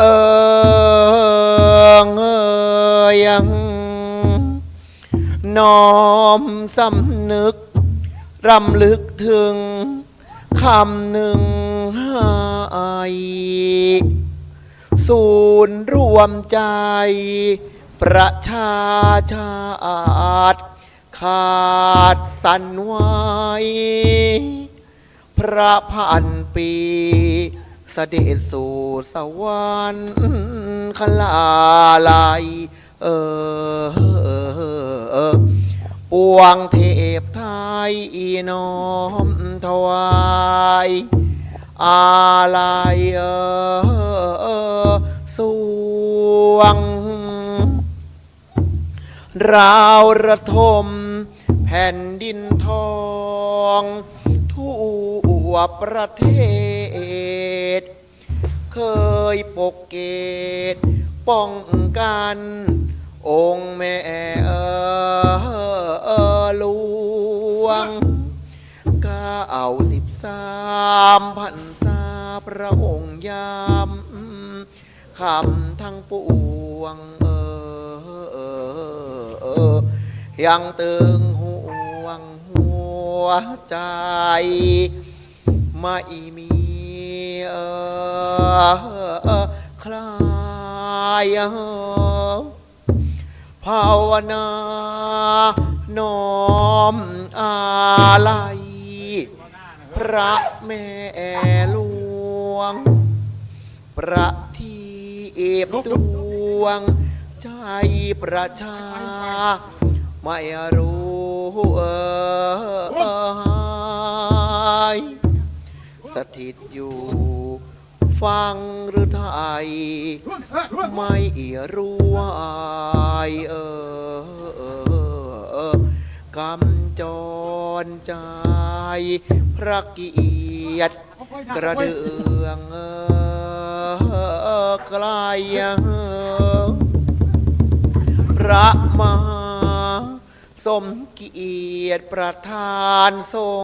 เออยังน้อมสำนึก รำลึกถึงคำหนึ่งให้ศูนย์รวมใจ ประชาชาติขาดสันไว้ พระพันปี เสด็จสู่สวรรค์คลาลัยเออเออปวงเทพไทยอีน้อมถวายอาลัยเออสวง ราวระทม แผ่นดินทอง ทั่วประเทศ ยปกเกต ป้องกัน องค์แม่เออหลวงเก้าสิบสามพันษาพระองค์ยำคำทั้งปวงเออเออเออยังตึงห่วงหัวใจ ไม่มี เออคลายภาวนาน้อมอาลัยพระแม่หลวง ประทีปดวง ใจประชา ไม่รู้เออ สถิตอยู่ฟังหรือไทย ไม่รู้ว่าเออเออเออกำจรใจพระเกียรติกระเดืองเออไกลเออพระมาสมเกียรติประธานทรง